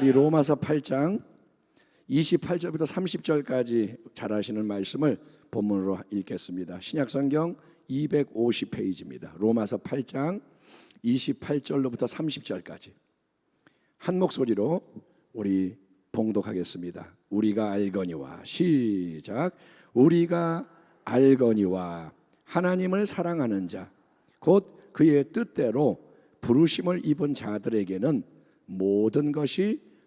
우리 로마서 8장 28절부터 30절까지 잘 아시는 말씀을 본문으로 읽겠습니다. 신약 성경 250페이지입니다. 로마서 8장 28절로부터 30절까지 한 목소리로 우리 봉독하겠습니다. 우리가 알거니와 시작 우리가 알거니와 하나님을 사랑하는 자 곧 그의 뜻대로 부르심을 입은 자들에게는 모든 것이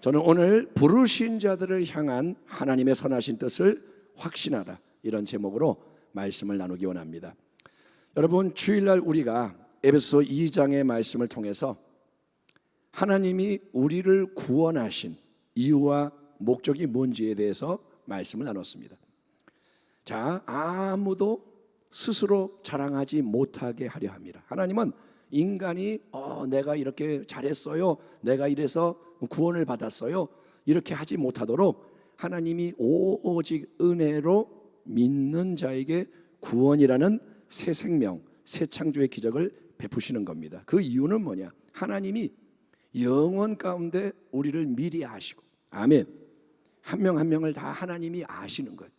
저는 오늘 부르신 자들을 향한 하나님의 선하신 뜻을 확신하라 이런 제목으로 말씀을 나누기 원합니다 여러분 주일날 우리가 에베소 2장의 말씀을 통해서 하나님이 우리를 구원하신 이유와 목적이 뭔지에 대해서 말씀을 나눴습니다. 자, 아무도 스스로 자랑하지 못하게 하려 합니다. 하나님은 인간이 어, 내가 이렇게 잘했어요. 내가 이래서 구원을 받았어요. 이렇게 하지 못하도록 하나님이 오직 은혜로 믿는 자에게 구원이라는 새 생명, 새 창조의 기적을 베푸시는 겁니다. 그 이유는 뭐냐? 하나님이 영원 가운데 우리를 미리 아시고 아멘. 한 명한 명을 다 하나님이 아시는 거예요.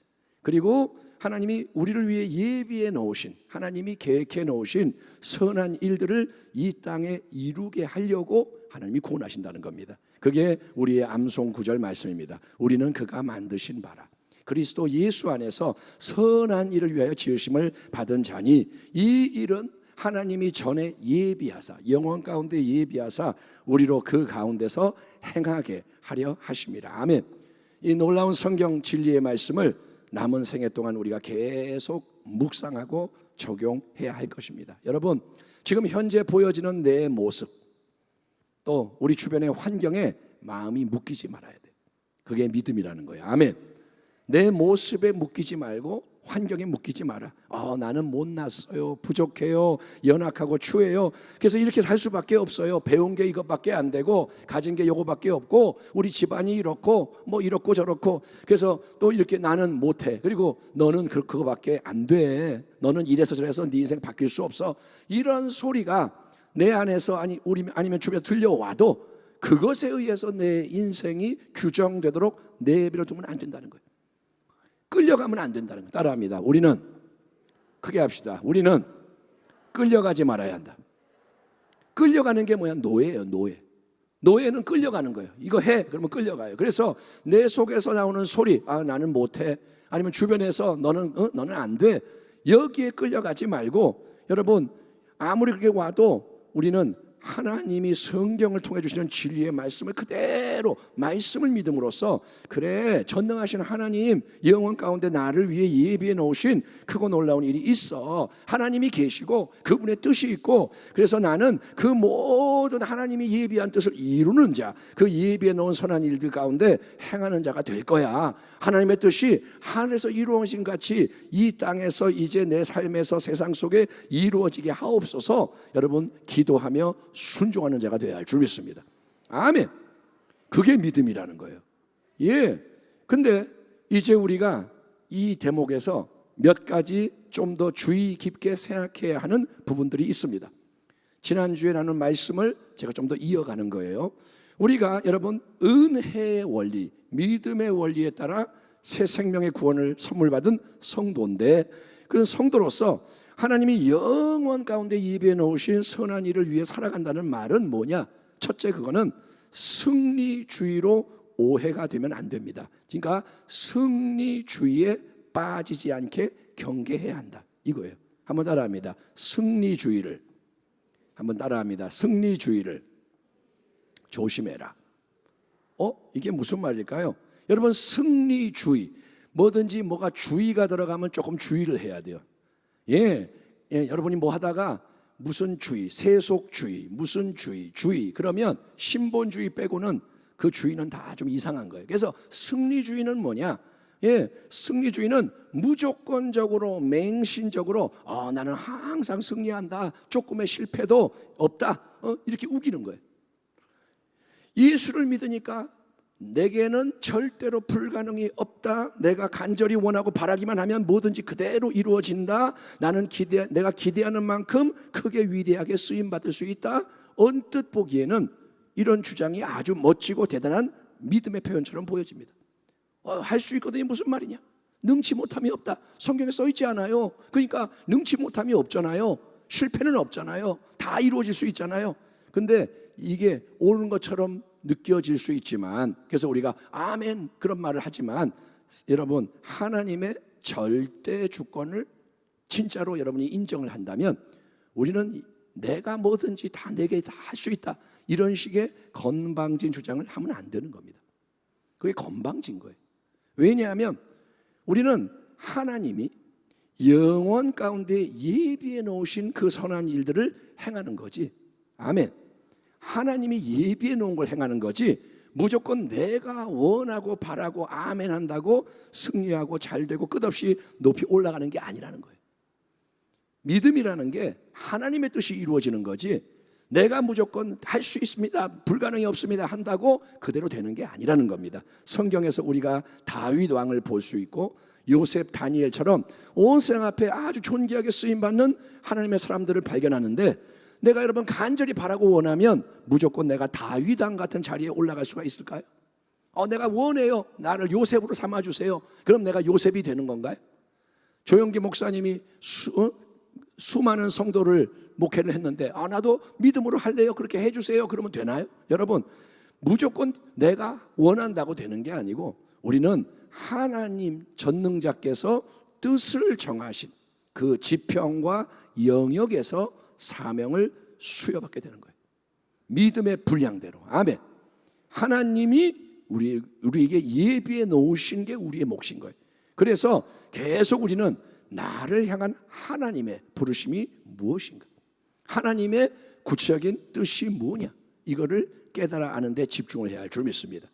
그리고 하나님이 우리를 위해 예비해 놓으신 하나님이 계획해 놓으신 선한 일들을 이 땅에 이루게 하려고 하나님이 구원하신다는 겁니다. 그게 우리의 암송 구절 말씀입니다. 우리는 그가 만드신 바라. 그리스도 예수 안에서 선한 일을 위하여 지으심을 받은 자니 이 일은 하나님이 전에 예비하사 영원 가운데 예비하사 우리로 그 가운데서 행하게 하려 하십니다. 아멘. 이 놀라운 성경 진리의 말씀을 남은 생애 동안 우리가 계속 묵상하고 적용해야 할 것입니다. 여러분, 지금 현재 보여지는 내 모습 또 우리 주변의 환경에 마음이 묶이지 말아야 돼. 그게 믿음이라는 거예요. 아멘. 내 모습에 묶이지 말고 환경에 묶이지 마라. 아, 나는 못났어요. 부족해요. 연약하고 추해요. 그래서 이렇게 살 수밖에 없어요. 배운 게 이것밖에 안 되고 가진 게 요거밖에 없고 우리 집안이 이렇고 뭐 이렇고 저렇고 그래서 또 이렇게 나는 못해. 그리고 너는 그 그거밖에 안 돼. 너는 이래서 저래서 네 인생 바뀔 수 없어. 이런 소리가 내 안에서 아니 우리 아니면 주변에 들려와도 그것에 의해서 내 인생이 규정되도록 내버려 두면 안 된다는 거예요. 끌려가면 안 된다는 거 따라합니다. 우리는 크게 합시다. 우리는 끌려가지 말아야 한다. 끌려가는 게 뭐야? 노예예요, 노예. 노예는 끌려가는 거예요. 이거 해. 그러면 끌려가요. 그래서 내 속에서 나오는 소리, 아, 나는 못해. 아니면 주변에서 너는, 어? 너는 안 돼. 여기에 끌려가지 말고 여러분, 아무리 그렇게 와도 우리는 하나님이 성경을 통해 주시는 진리의 말씀을 그대로 말씀을 믿음으로써 그래 전능하신 하나님 영원 가운데 나를 위해 예비해 놓으신 크고 놀라운 일이 있어. 하나님이 계시고 그분의 뜻이 있고 그래서 나는 그 모든 하나님이 예비한 뜻을 이루는 자 그 예비해 놓은 선한 일들 가운데 행하는 자가 될 거야 하나님의 뜻이 하늘에서 이루어진 같이 이 땅에서 이제 내 삶에서 세상 속에 이루어지게 하옵소서 여러분 기도하며 순종하는 자가 되어야 할 줄 믿습니다. 아멘. 그게 믿음이라는 거예요. 예. 근데 이제 우리가 이 대목에서 몇 가지 좀 더 주의 깊게 생각해야 하는 부분들이 있습니다. 지난주에 나눈 말씀을 제가 좀 더 이어가는 거예요. 우리가 여러분 은혜의 원리, 믿음의 원리에 따라 새 생명의 구원을 선물 받은 성도인데 그런 성도로서 하나님이 영원 가운데 예비해 놓으신 선한 일을 위해 살아간다는 말은 뭐냐? 첫째 그거는 승리주의로 오해가 되면 안 됩니다. 그러니까 승리주의에 빠지지 않게 경계해야 한다. 이거예요. 한번 따라합니다. 승리주의를 한번 따라합니다. 승리주의를 조심해라. 어? 이게 무슨 말일까요? 여러분 승리주의 뭐든지 뭐가 주의가 들어가면 조금 주의를 해야 돼요. 예, 예, 여러분이 뭐 하다가 무슨 주의, 세속주의, 무슨 주의, 주의 그러면 신본주의 빼고는 그 주인은 다좀 이상한 거예요. 그래서 승리주의는 뭐냐? 예, 승리주의는 무조건적으로 맹신적으로 어, 나는 항상 승리한다. 조금의 실패도 없다. 어, 이렇게 우기는 거예요. 예수를 믿으니까 내게는 절대로 불가능이 없다. 내가 간절히 원하고 바라기만 하면 뭐든지 그대로 이루어진다. 나는 기대 내가 기대하는 만큼 크게 위대하게 쓰임 받을 수 있다. 언뜻 보기에는 이런 주장이 아주 멋지고 대단한 믿음의 표현처럼 보여집니다. 어, 할수 있거든요. 무슨 말이냐? 능치 못함이 없다. 성경에 써 있지 않아요. 그러니까 능치 못함이 없잖아요. 실패는 없잖아요. 다 이루어질 수 있잖아요. 근데 이게 옳은 것처럼 느껴질 수 있지만 그래서 우리가 아멘 그런 말을 하지만 여러분 하나님의 절대 주권을 진짜로 여러분이 인정을 한다면 우리는 내가 뭐든지 다 내게 다 할 수 있다 이런 식의 건방진 주장을 하면 안 되는 겁니다. 그게 건방진 거예요. 왜냐하면 우리는 하나님이 영원 가운데 예비해 놓으신 그 선한 일들을 행하는 거지. 아멘. 하나님이 예비해 놓은 걸 행하는 거지. 무조건 내가 원하고 바라고 아멘 한다고 승리하고 잘 되고 끝없이 높이 올라가는 게 아니라는 거예요. 믿음이라는 게 하나님의 뜻이 이루어지는 거지. 내가 무조건 할 수 있습니다. 불가능이 없습니다. 한다고 그대로 되는 게 아니라는 겁니다. 성경에서 우리가 다윗 왕을 볼 수 있고 요셉 다니엘처럼 온 세상 앞에 아주 존귀하게 쓰임 받는 하나님의 사람들을 발견하는데 내가 여러분 간절히 바라고 원하면 무조건 내가 다윗 왕 같은 자리에 올라갈 수가 있을까요? 어, 내가 원해요. 나를 요셉으로 삼아 주세요. 그럼 내가 요셉이 되는 건가요? 조영기 목사님이 수, 어? 수많은 성도를 목회를 했는데 아 나도 믿음으로 할래요. 그렇게 해 주세요. 그러면 되나요? 여러분 무조건 내가 원한다고 되는 게 아니고 우리는 하나님 전능자께서 뜻을 정하신 그 지평과 영역에서 사명을 수여받게 되는 거예요. 믿음의 분량대로. 아멘. 하나님이 우리 우리에게 예비해 놓으신 게 우리의 몫인 거예요. 그래서 계속 우리는 나를 향한 하나님의 부르심이 무엇인가? 하나님의 구체적인 뜻이 뭐냐? 이거를 깨달아 아는데 집중을 해야 할 줄 믿습니다.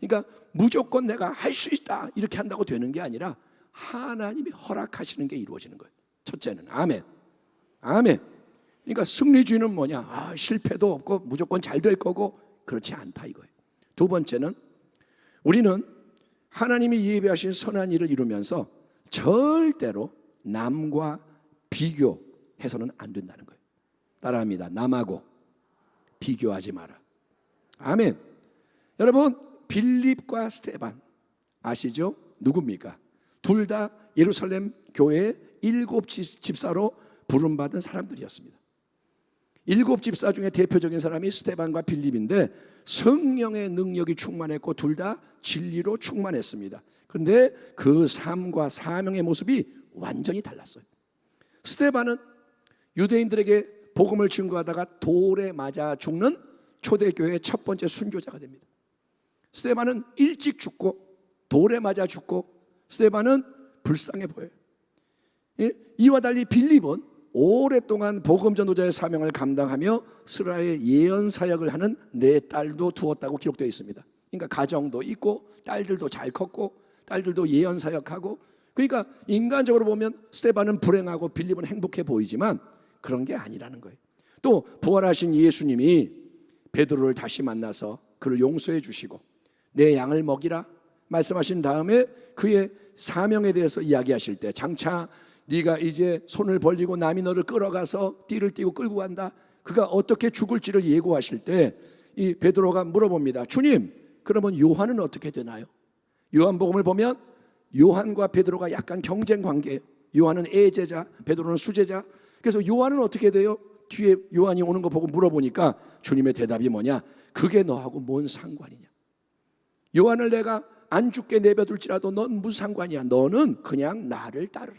그러니까 무조건 내가 할 수 있다 이렇게 한다고 되는 게 아니라 하나님이 허락하시는 게 이루어지는 거예요. 첫째는 아멘. 아멘. 그러니까 승리주의는 뭐냐? 아, 실패도 없고 무조건 잘 될 거고 그렇지 않다 이거예요. 두 번째는 우리는 하나님이 예배하신 선한 일을 이루면서 절대로 남과 비교해서는 안 된다는 거예요. 따라합니다. 남하고 비교하지 마라. 아멘. 여러분 빌립과 스테반 아시죠? 누굽니까? 둘 다 예루살렘 교회 일곱 집사로 부름받은 사람들이었습니다. 일곱 집사 중에 대표적인 사람이 스테반과 빌립인데 성령의 능력이 충만했고 둘 다 진리로 충만했습니다. 그런데 그 삶과 사명의 모습이 완전히 달랐어요. 스테반은 유대인들에게 복음을 증거하다가 돌에 맞아 죽는 초대교회의 첫 번째 순교자가 됩니다. 스테반은 일찍 죽고 돌에 맞아 죽고 스테반은 불쌍해 보여요. 예? 이와 달리 빌립은 오랫동안 복음 전도자의 사명을 감당하며 스라의 예언 사역을 하는 네 딸도 두었다고 기록되어 있습니다. 그러니까 가정도 있고 딸들도 잘 컸고 딸들도 예언 사역하고 그러니까 인간적으로 보면 스테반은 불행하고 빌립은 행복해 보이지만 그런 게 아니라는 거예요. 또 부활하신 예수님이 베드로를 다시 만나서 그를 용서해 주시고 내 양을 먹이라 말씀하신 다음에 그의 사명에 대해서 이야기하실 때 장차 네가 이제 손을 벌리고 남이 너를 끌어가서 띠를 띠고 끌고 간다. 그가 어떻게 죽을지를 예고하실 때 이 베드로가 물어봅니다. 주님, 그러면 요한은 어떻게 되나요? 요한복음을 보면 요한과 베드로가 약간 경쟁 관계예요. 요한은 애제자, 베드로는 수제자. 그래서 요한은 어떻게 돼요? 뒤에 요한이 오는 거 보고 물어보니까 주님의 대답이 뭐냐? 그게 너하고 뭔 상관이냐? 요한을 내가 안 죽게 내버둘지라도 넌 무슨 상관이야? 너는 그냥 나를 따르라.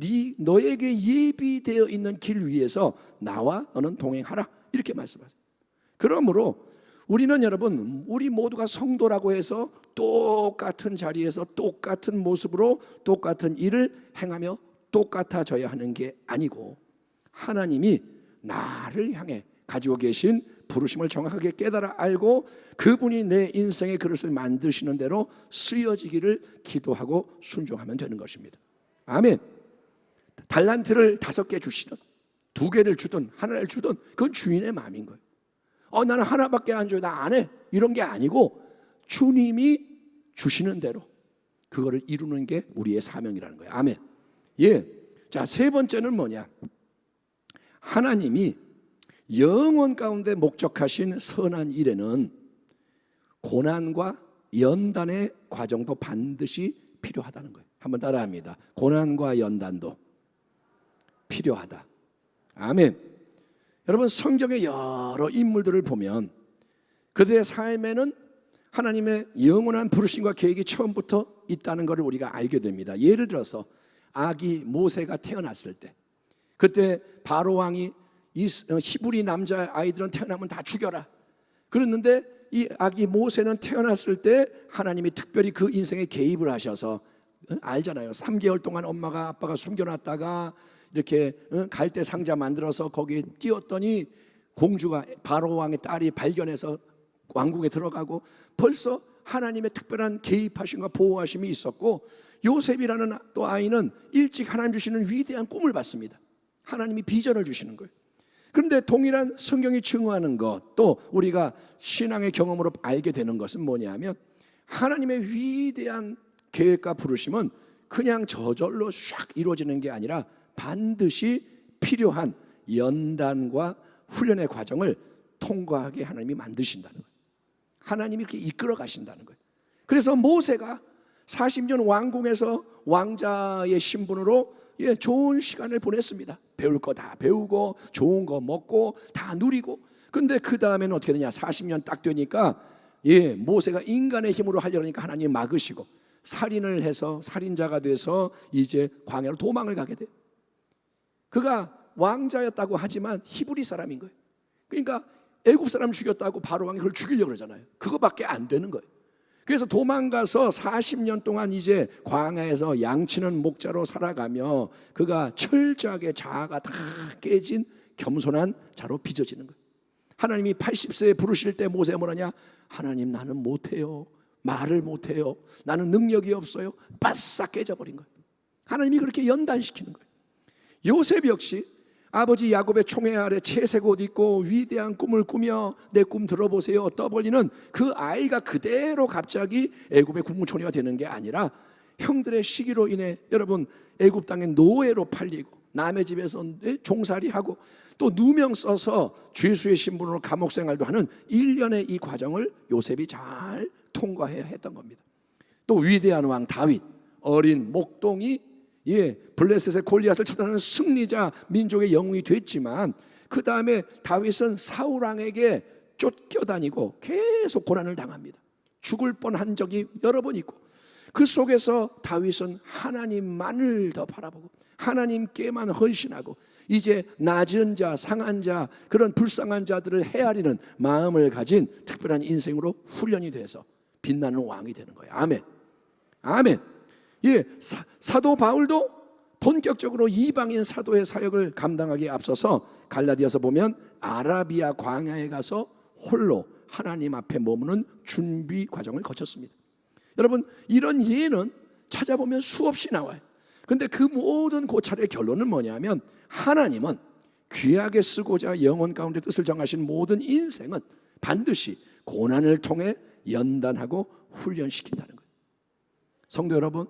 네 너에게 예비되어 있는 길 위에서 나와 너는 동행하라. 이렇게 말씀하세요. 그러므로 우리는 여러분 우리 모두가 성도라고 해서 똑같은 자리에서 똑같은 모습으로 똑같은 일을 행하며 똑같아져야 하는 게 아니고 하나님이 나를 향해 가지고 계신 부르심을 정확하게 깨달아 알고 그분이 내 인생의 그릇을 만드시는 대로 쓰여지기를 기도하고 순종하면 되는 것입니다. 아멘. 달란트를 다섯 개 주시든 두 개를 주든 하나를 주든 그건 주인의 마음인 거예요. 어 나는 하나밖에 안 줘요. 나 안 해. 이런 게 아니고 주님이 주시는 대로 그거를 이루는 게 우리의 사명이라는 거예요. 아멘. 예. 자, 세 번째는 뭐냐? 하나님이 영원 가운데 목적하신 선한 일에는 고난과 연단의 과정도 반드시 필요하다는 거예요. 한번 따라합니다. 고난과 연단도 필요하다. 아멘. 여러분 성경의 여러 인물들을 보면 그들의 삶에는 하나님의 영원한 부르심과 계획이 처음부터 있다는 것을 우리가 알게 됩니다. 예를 들어서 아기 모세가 태어났을 때 그때 바로 왕이 이 어, 히브리 남자 아이들은 태어나면 다 죽여라. 그랬는데 이 아기 모세는 태어났을 때 하나님이 특별히 그 인생에 개입을 하셔서 어, 알잖아요. 3개월 동안 엄마가 아빠가 숨겨놨다가 이렇게 어, 갈대 상자 만들어서 거기에 띄웠더니 공주가 바로 왕의 딸이 발견해서 왕궁에 들어가고 벌써 하나님의 특별한 개입하심과 보호하심이 있었고 요셉이라는 또 아이는 일찍 하나님 주시는 위대한 꿈을 받습니다. 하나님이 비전을 주시는 거예요. 그런데 동일한 성경이 증거하는 것, 또 우리가 신앙의 경험으로 알게 되는 것은 뭐냐면 하나님의 위대한 계획과 부르심은 그냥 저절로 샥 이루어지는 게 아니라 반드시 필요한 연단과 훈련의 과정을 통과하게 하나님이 만드신다는 거예요. 하나님이 이렇게 이끌어 가신다는 거예요. 그래서 모세가 40년 왕궁에서 왕자의 신분으로 예, 좋은 시간을 보냈습니다. 배울 거 다 배우고 좋은 거 먹고 다 누리고. 근데 그 다음에는 어떻게 되냐? 40년 딱 되니까 예, 모세가 인간의 힘으로 하려니까 하나님 막으시고 살인을 해서 살인자가 돼서 이제 광야로 도망을 가게 돼. 그가 왕자였다고 하지만 히브리 사람인 거예요. 그러니까 애굽 사람 죽였다고 바로 왕이 그걸 죽이려고 그러잖아요. 그거밖에 안 되는 거예요. 그래서 도망가서 40년 동안 이제 광야에서 양치는 목자로 살아가며 그가 철저하게 자아가 다 깨진 겸손한 자로 빚어지는 거예요. 하나님이 80세에 부르실 때 모세 뭐라냐? 하나님 나는 못해요. 말을 못해요. 나는 능력이 없어요. 바싹 깨져버린 거예요. 하나님이 그렇게 연단시키는 거예요. 요셉 역시 아버지 야곱의 총회 아래 채색 옷 입고 위대한 꿈을 꾸며 내 꿈 들어보세요 떠벌리는 그 아이가 그대로 갑자기 애굽의 국무총리가 되는 게 아니라 형들의 시기로 인해 여러분 애굽 땅의 노예로 팔리고 남의 집에서 종살이하고 또 누명 써서 죄수의 신분으로 감옥 생활도 하는 일련의 이 과정을 요셉이 잘 통과해야 했던 겁니다. 또 위대한 왕 다윗 어린 목동이 예, 블레셋의 골리앗을 쳐다는 승리자 민족의 영웅이 됐지만 그 다음에 다윗은 사울 왕에게 쫓겨다니고 계속 고난을 당합니다. 죽을 뻔한 적이 여러 번 있고 그 속에서 다윗은 하나님만을 더 바라보고 하나님께만 헌신하고 이제 낮은 자, 상한 자, 그런 불쌍한 자들을 헤아리는 마음을 가진 특별한 인생으로 훈련이 돼서 빛나는 왕이 되는 거예요. 아멘. 아멘. 예, 사, 사도 바울도 본격적으로 이방인 사도의 사역을 감당하기에 앞서서 갈라디아서 보면 아라비아 광야에 가서 홀로 하나님 앞에 머무는 준비 과정을 거쳤습니다. 여러분 이런 예는 찾아보면 수없이 나와요. 근데 그 모든 고찰의 결론은 뭐냐면 하나님은 귀하게 쓰고자 영혼 가운데 뜻을 정하신 모든 인생은 반드시 고난을 통해 연단하고 훈련시킨다는 거예요. 성도 여러분,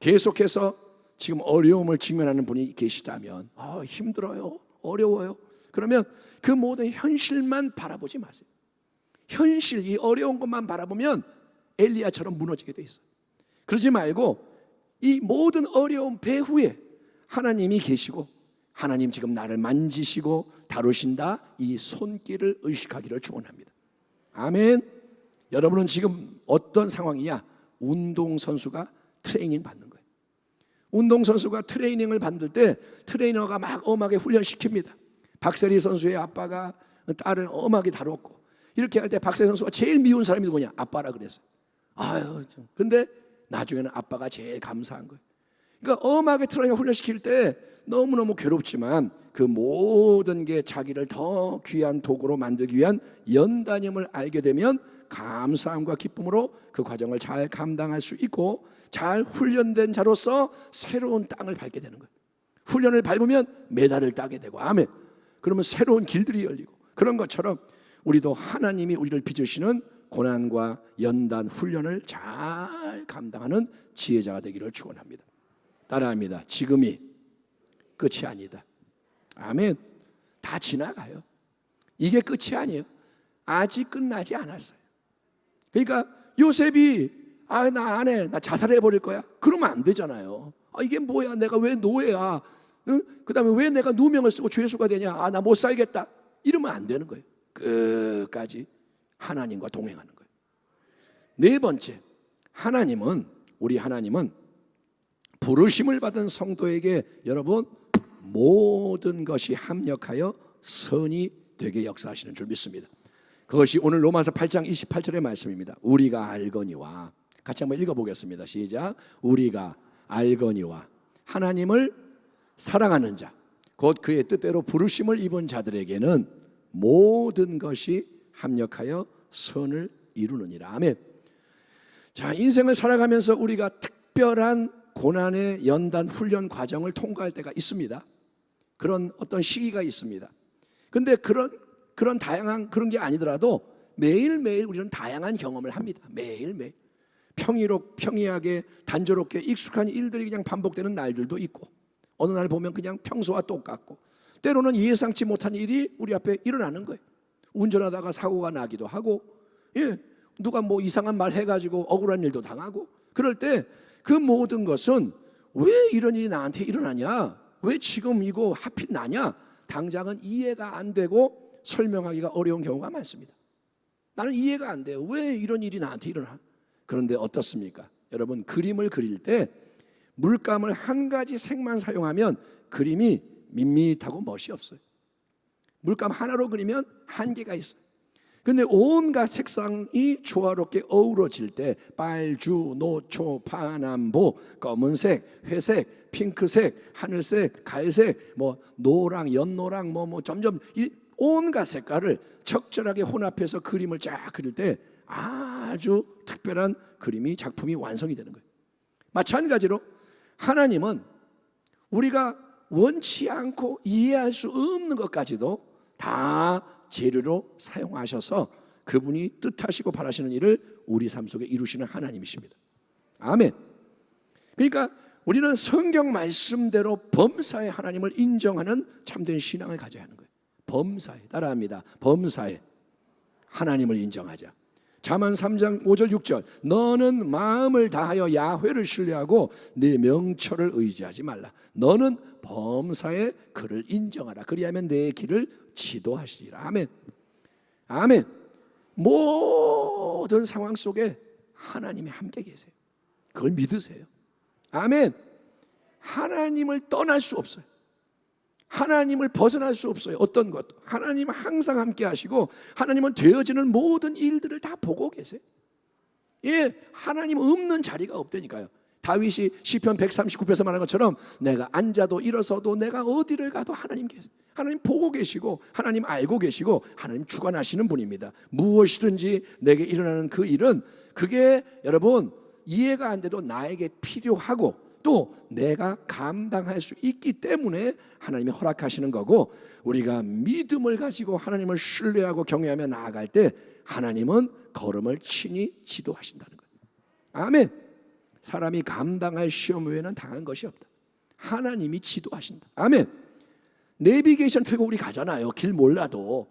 계속해서 지금 어려움을 직면하는 분이 계시다면 아, 힘들어요. 어려워요. 그러면 그 모든 현실만 바라보지 마세요. 현실 이 어려운 것만 바라보면 엘리야처럼 무너지게 돼 있어요. 그러지 말고 이 모든 어려움 배후에 하나님이 계시고 하나님 지금 나를 만지시고 다루신다 이 손길을 의식하기를 축원합니다. 아멘. 여러분은 지금 어떤 상황이냐? 운동 선수가 트레이닝 받는. 운동 선수가 트레이닝을 받을 때 트레이너가 막 엄하게 훈련시킵니다. 박세리 선수의 아빠가 딸을 엄하게 다뤘고 이렇게 할 때 박세리 선수가 제일 미운 사람이 누구냐? 아빠라 그랬어요. 아유, 좀. 근데 나중에는 아빠가 제일 감사한 거예요. 그러니까 엄하게 트레이닝 훈련시킬 때 너무너무 괴롭지만 그 모든 게 자기를 더 귀한 도구로 만들기 위한 연단임을 알게 되면 감사함과 기쁨으로 그 과정을 잘 감당할 수 있고 잘 훈련된 자로서 새로운 땅을 밟게 되는 거예요. 훈련을 밟으면 메달을 따게 되고 아멘. 그러면 새로운 길들이 열리고 그런 것처럼 우리도 하나님이 우리를 빚으시는 고난과 연단 훈련을 잘 감당하는 지혜자가 되기를 축원합니다. 따라합니다. 지금이 끝이 아니다. 아멘. 다 지나가요. 이게 끝이 아니에요. 아직 끝나지 않았어요. 그러니까 요셉이 아 나 안 해. 나 자살해 버릴 거야. 그러면 안 되잖아요. 아 이게 뭐야? 내가 왜 노예야? 응? 그 다음에 왜 내가 누명을 쓰고 죄수가 되냐? 아 나 못 살겠다. 이러면 안 되는 거예요. 끝까지 하나님과 동행하는 거예요. 네 번째, 하나님은 우리 하나님은 부르심을 받은 성도에게 여러분 모든 것이 합력하여 선이 되게 역사하시는 줄 믿습니다. 그것이 오늘 로마서 8장 28절의 말씀입니다. 우리가 알거니와 같이 한번 읽어보겠습니다. 시작. 우리가 알거니와 하나님을 사랑하는 자, 곧 그의 뜻대로 부르심을 입은 자들에게는 모든 것이 합력하여 선을 이루느니라. 아멘. 자, 인생을 살아가면서 우리가 특별한 고난의 연단 훈련 과정을 통과할 때가 있습니다. 그런 어떤 시기가 있습니다. 근데 그런 그런 다양한 그런 게 아니더라도 매일매일 우리는 다양한 경험을 합니다. 매일매일. 평이롭 평이하게 단조롭게 익숙한 일들이 그냥 반복되는 날들도 있고 어느 날 보면 그냥 평소와 똑같고 때로는 예상치 못한 일이 우리 앞에 일어나는 거예요. 운전하다가 사고가 나기도 하고 예, 누가 뭐 이상한 말 해가지고 억울한 일도 당하고 그럴 때 그 모든 것은 왜 이런 일이 나한테 일어나냐? 왜 지금 이거 하필 나냐? 당장은 이해가 안 되고 설명하기가 어려운 경우가 많습니다. 나는 이해가 안 돼요. 왜 이런 일이 나한테 일어나? 그런데 어떻습니까? 여러분 그림을 그릴 때 물감을 한 가지 색만 사용하면 그림이 밋밋하고 멋이 없어요. 물감 하나로 그리면 한계가 있어요. 근데 온갖 색상이 조화롭게 어우러질 때 빨주, 노초, 파남보, 검은색, 회색, 핑크색, 하늘색, 갈색, 뭐 노랑, 연노랑 뭐뭐 점점 이 온갖 색깔을 적절하게 혼합해서 그림을 쫙 그릴 때 아주 특별한 그림이 작품이 완성이 되는 거예요. 마찬가지로 하나님은 우리가 원치 않고 이해할 수 없는 것까지도 다 재료로 사용하셔서 그분이 뜻하시고 바라시는 일을 우리 삶 속에 이루시는 하나님이십니다. 아멘. 그러니까 우리는 성경 말씀대로 범사의 하나님을 인정하는 참된 신앙을 가져야 하는 거예요. 범사에 따라합니다. 범사에 하나님을 인정하자. 잠언 3장 5절 6절 너는 마음을 다하여 야훼를 신뢰하고 네 명철을 의지하지 말라. 너는 범사에 그를 인정하라. 그리하면 내 길을 지도하시리라. 아멘. 아멘. 모든 상황 속에 하나님이 함께 계세요. 그걸 믿으세요. 아멘. 하나님을 떠날 수 없어요. 하나님을 벗어날 수 없어요. 어떤 것. 하나님 항상 함께 하시고 하나님은 되어지는 모든 일들을 다 보고 계세요. 예, 하나님 없는 자리가 없다니까요. 다윗이 시편 139편에서 말한 것처럼 내가 앉아도 일어서도 내가 어디를 가도 하나님 계세요. 하나님 보고 계시고 하나님 알고 계시고 하나님 주관하시는 분입니다. 무엇이든지 내게 일어나는 그 일은 그게 여러분 이해가 안 돼도 나에게 필요하고 또 내가 감당할 수 있기 때문에 하나님이 허락하시는 거고 우리가 믿음을 가지고 하나님을 신뢰하고 경외하며 나아갈 때 하나님은 걸음을 친히 지도하신다는 거예요. 아멘. 사람이 감당할 시험 외에는 당한 것이 없다. 하나님이 지도하신다. 아멘. 내비게이션 틀고 우리 가잖아요. 길 몰라도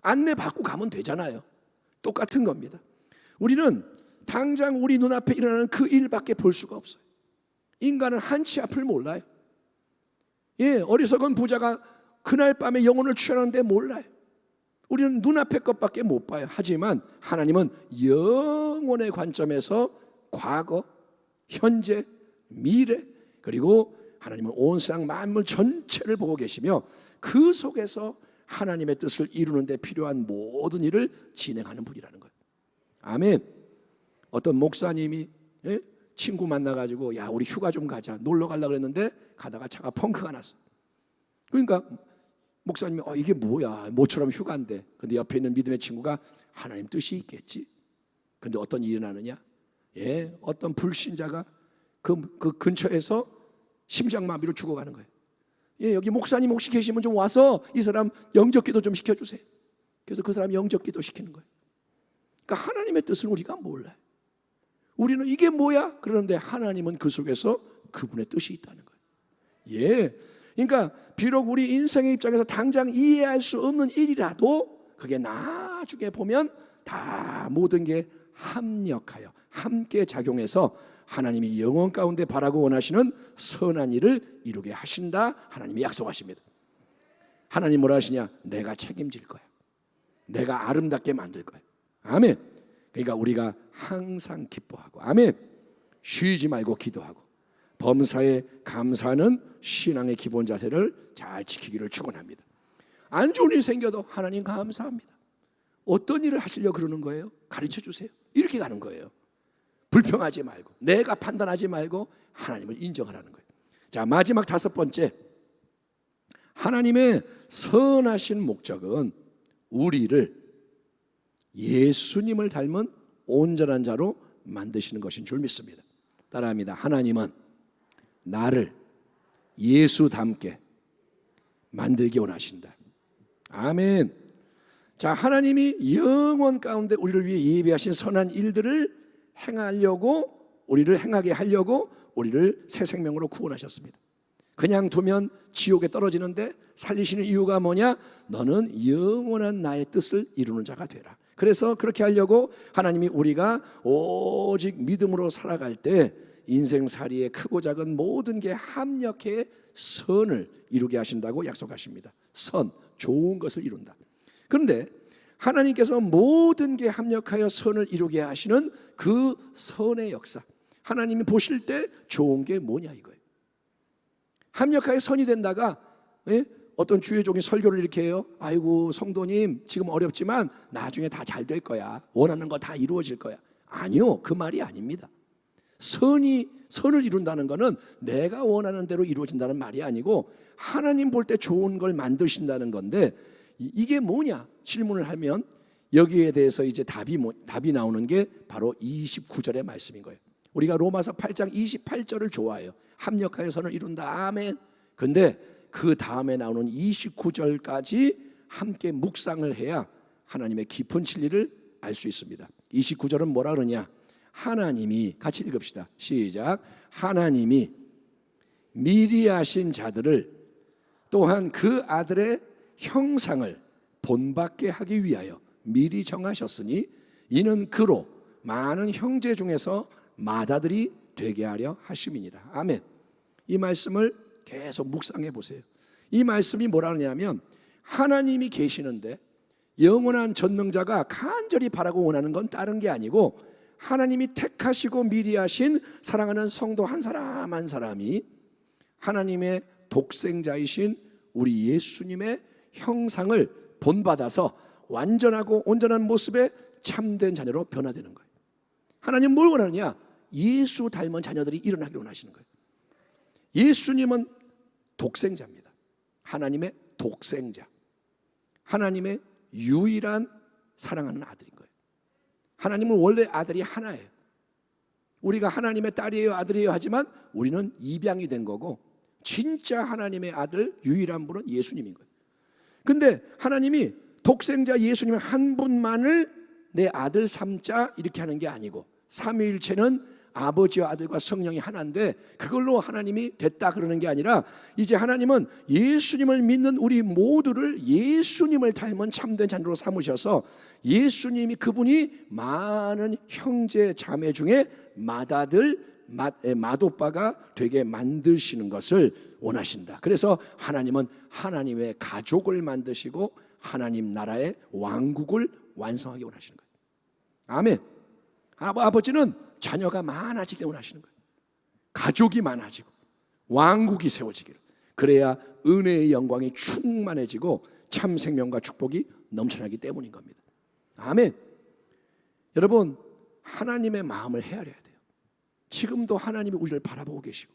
안내 받고 가면 되잖아요. 똑같은 겁니다. 우리는 당장 우리 눈앞에 일어나는 그 일밖에 볼 수가 없어요. 인간은 한치 앞을 몰라요. 예, 어리석은 부자가 그날 밤에 영혼을 취하는데 몰라요. 우리는 눈앞의 것밖에 못 봐요. 하지만 하나님은 영혼의 관점에서 과거, 현재, 미래, 그리고 하나님은 온 세상 만물 전체를 보고 계시며 그 속에서 하나님의 뜻을 이루는 데 필요한 모든 일을 진행하는 분이라는 거예요. 아멘. 어떤 목사님이 예? 친구 만나가지고 야 우리 휴가 좀 가자 놀러 가려 그랬는데 가다가 차가 펑크가 났어. 그러니까 목사님이 어 이게 뭐야 모처럼 휴가인데 근데 옆에 있는 믿음의 친구가 하나님 뜻이 있겠지. 근데 어떤 일이 나느냐? 예, 어떤 불신자가 그, 그 근처에서 심장마비로 죽어가는 거예요. 예, 여기 목사님 혹시 계시면 좀 와서 이 사람 영접기도 좀 시켜주세요. 그래서 그 사람 영접기도 시키는 거예요. 그러니까 하나님의 뜻을 우리가 몰라요. 우리는 이게 뭐야? 그러는데 하나님은 그 속에서 그분의 뜻이 있다는 거예요. 예. 그러니까 비록 우리 인생의 입장에서 당장 이해할 수 없는 일이라도 그게 나중에 보면 다 모든 게 합력하여 함께 작용해서 하나님이 영원 가운데 바라고 원하시는 선한 일을 이루게 하신다. 하나님이 약속하십니다. 하나님 뭐라 하시냐? 내가 책임질 거야. 내가 아름답게 만들 거야. 아멘. 그러니까 우리가 항상 기뻐하고 아멘. 쉬지 말고 기도하고 범사에 감사하는 신앙의 기본 자세를 잘 지키기를 축원합니다. 안 좋은 일이 생겨도 하나님 감사합니다. 어떤 일을 하시려 그러는 거예요? 가르쳐 주세요. 이렇게 가는 거예요. 불평하지 말고 내가 판단하지 말고 하나님을 인정하라는 거예요. 자, 마지막 다섯 번째. 하나님의 선하신 목적은 우리를 예수님을 닮은 온전한 자로 만드시는 것인 줄 믿습니다. 따라합니다. 하나님은 나를 예수 닮게 만들기 원하신다. 아멘. 자, 하나님이 영원 가운데 우리를 위해 예비하신 선한 일들을 행하려고 우리를 행하게 하려고 우리를 새 생명으로 구원하셨습니다. 그냥 두면 지옥에 떨어지는데 살리시는 이유가 뭐냐? 너는 영원한 나의 뜻을 이루는 자가 되라. 그래서 그렇게 하려고 하나님이 우리가 오직 믿음으로 살아갈 때 인생살이의 크고 작은 모든 게 합력해 선을 이루게 하신다고 약속하십니다. 선, 좋은 것을 이룬다. 그런데 하나님께서 모든 게 합력하여 선을 이루게 하시는 그 선의 역사. 하나님이 보실 때 좋은 게 뭐냐 이거예요. 합력하여 선이 된다가 예? 어떤 주의 종이 설교를 이렇게 해요. 아이고 성도님 지금 어렵지만 나중에 다 잘 될 거야. 원하는 거 다 이루어질 거야. 아니요, 그 말이 아닙니다. 선이 선을 이룬다는 것은 내가 원하는 대로 이루어진다는 말이 아니고 하나님 볼 때 좋은 걸 만드신다는 건데 이게 뭐냐 질문을 하면 여기에 대해서 이제 답이 뭐, 답이 나오는 게 바로 29절의 말씀인 거예요. 우리가 로마서 8장 28절을 좋아해요. 합력하여 선을 이룬다. 아멘. 근데 그 다음에 나오는 29절까지 함께 묵상을 해야 하나님의 깊은 진리를 알 수 있습니다. 29절은 뭐라 그러냐? 하나님이 같이 읽읍시다. 시작. 하나님이 미리 하신 자들을 또한 그 아들의 형상을 본받게 하기 위하여 미리 정하셨으니 이는 그로 많은 형제 중에서 마다들이 되게 하려 하심이니라. 아멘. 이 말씀을 계속 묵상해 보세요. 이 말씀이 뭐라 하냐면 하나님이 계시는데 영원한 전능자가 간절히 바라고 원하는 건 다른 게 아니고 하나님이 택하시고 미리 하신 사랑하는 성도 한 사람 한 사람이 하나님의 독생자이신 우리 예수님의 형상을 본받아서 완전하고 온전한 모습의 참된 자녀로 변화되는 거예요. 하나님 뭘 원하느냐? 예수 닮은 자녀들이 일어나기를 원하시는 거예요. 예수님은 독생자입니다. 하나님의 독생자. 하나님의 유일한 사랑하는 아들인 거예요. 하나님은 원래 아들이 하나예요. 우리가 하나님의 딸이에요, 아들이에요 하지만 우리는 입양이 된 거고 진짜 하나님의 아들 유일한 분은 예수님인 거예요. 근데 하나님이 독생자 예수님 한 분만을 내 아들 삼자 이렇게 하는 게 아니고 삼위일체는 아버지와 아들과 성령이 하나인데 그걸로 하나님이 됐다 그러는 게 아니라 이제 하나님은 예수님을 믿는 우리 모두를 예수님을 닮은 참된 자녀로 삼으셔서 예수님이 그분이 많은 형제 자매 중에 맏아들 맏오빠가 되게 만드시는 것을 원하신다. 그래서 하나님은 하나님의 가족을 만드시고 하나님 나라의 왕국을 완성하기 원하시는 거예요. 아멘. 아버지는 자녀가 많아지길 원하시는 거예요. 가족이 많아지고 왕국이 세워지기를. 그래야 은혜의 영광이 충만해지고 참 생명과 축복이 넘쳐나기 때문인 겁니다. 아멘. 여러분 하나님의 마음을 헤아려야 돼요. 지금도 하나님이 우리를 바라보고 계시고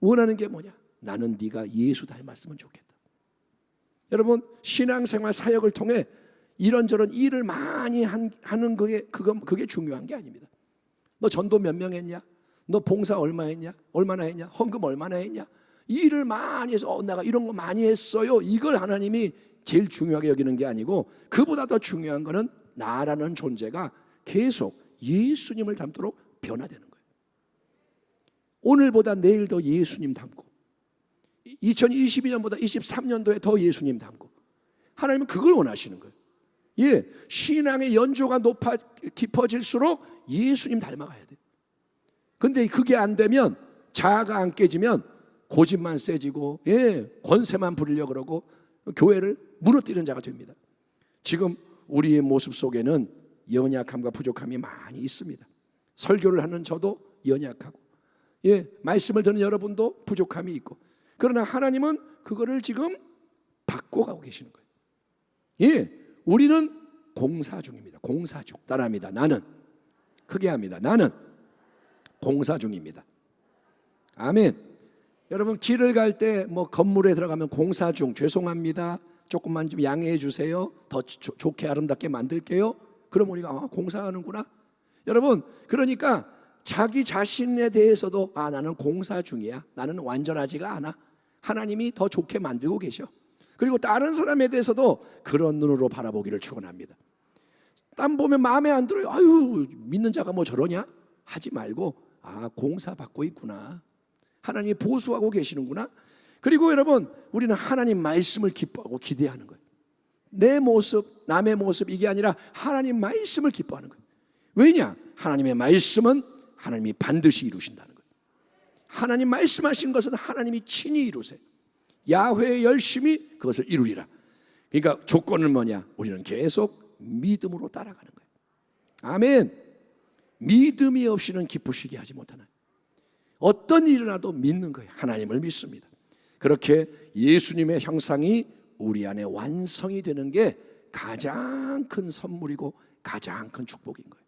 원하는 게 뭐냐? 나는 네가 예수 닮았으면 좋겠다. 여러분 신앙생활 사역을 통해 이런저런 일을 많이 한- 하는 그게 그거 그게 중요한 게 아닙니다. 너 전도 몇 명 했냐? 너 봉사 얼마 했냐? 얼마나 했냐? 헌금 얼마나 했냐? 일을 많이 해서 어, 내가 이런 거 많이 했어요. 이걸 하나님이 제일 중요하게 여기는 게 아니고 그보다 더 중요한 거는 나라는 존재가 계속 예수님을 닮도록 변화되는 거예요. 오늘보다 내일 더 예수님 닮고 2022년보다 23년도에 더 예수님 닮고 하나님은 그걸 원하시는 거예요. 예, 신앙의 연조가 높아 깊어질수록 예수님 닮아가야 돼. 근데 그게 안 되면 자아가 안 깨지면 고집만 세지고 예, 권세만 부리려 그러고 교회를 무너뜨리는 자가 됩니다. 지금 우리의 모습 속에는 연약함과 부족함이 많이 있습니다. 설교를 하는 저도 연약하고 예, 말씀을 듣는 여러분도 부족함이 있고 그러나 하나님은 그거를 지금 바꿔가고 계시는 거예요. 예, 우리는 공사 중입니다. 공사 중. 따라합니다. 나는 크게 합니다. 나는 공사 중입니다. 아멘. 여러분 길을 갈 때 뭐 건물에 들어가면 공사 중 죄송합니다. 조금만 좀 양해해 주세요. 더 조- 좋게 아름답게 만들게요. 그럼 우리가 아, 공사하는구나. 여러분 그러니까 자기 자신에 대해서도 아 나는 공사 중이야. 나는 완전하지가 않아. 하나님이 더 좋게 만들고 계셔. 그리고 다른 사람에 대해서도 그런 눈으로 바라보기를 축원합니다. 땀 보면 마음에 안 들어요. 아유 믿는 자가 뭐 저러냐? 하지 말고 아 공사 받고 있구나. 하나님이 보수하고 계시는구나. 그리고 여러분 우리는 하나님 말씀을 기뻐하고 기대하는 거예요. 내 모습, 남의 모습 이게 아니라 하나님 말씀을 기뻐하는 거예요. 왜냐? 하나님의 말씀은 하나님이 반드시 이루신다는 거예요. 하나님 말씀하신 것은 하나님이 친히 이루세요. 야훼의 열심히 그것을 이루리라. 그러니까 조건은 뭐냐? 우리는 계속 믿음으로 따라가는 거예요. 아멘. 믿음이 없이는 기쁘시게 하지 못하나요? 어떤 일이 일어나도 믿는 거예요. 하나님을 믿습니다. 그렇게 예수님의 형상이 우리 안에 완성이 되는 게 가장 큰 선물이고 가장 큰 축복인 거예요.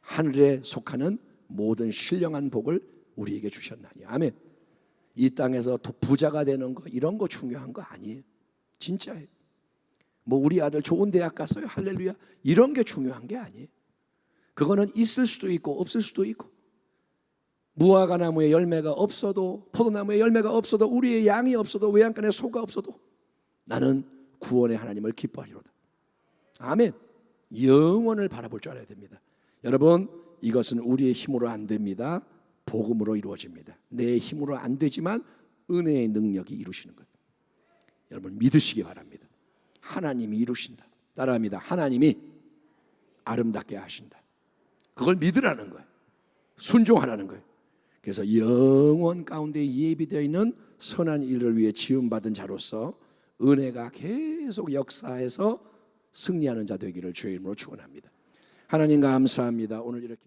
하늘에 속하는 모든 신령한 복을 우리에게 주셨나니. 아멘. 이 땅에서 더 부자가 되는 거 이런 거 중요한 거 아니에요. 진짜예요. 뭐 우리 아들 좋은 대학 갔어요. 할렐루야. 이런 게 중요한 게 아니에요. 그거는 있을 수도 있고 없을 수도 있고 무화과 나무에 열매가 없어도 포도나무에 열매가 없어도 우리의 양이 없어도 외양간에 소가 없어도 나는 구원의 하나님을 기뻐하리로다. 아멘. 영원을 바라볼 줄 알아야 됩니다. 여러분 이것은 우리의 힘으로 안 됩니다. 복음으로 이루어집니다. 내 힘으로 안 되지만 은혜의 능력이 이루시는 거예요. 여러분 믿으시기 바랍니다. 하나님이 이루신다. 따라합니다. 하나님이 아름답게 하신다. 그걸 믿으라는 거예요. 순종하라는 거예요. 그래서 영원 가운데 예비되어 있는 선한 일을 위해 지음받은 자로서 은혜가 계속 역사해서 승리하는 자 되기를 주의 이름으로 축원합니다. 하나님 감사합니다. 오늘 이렇게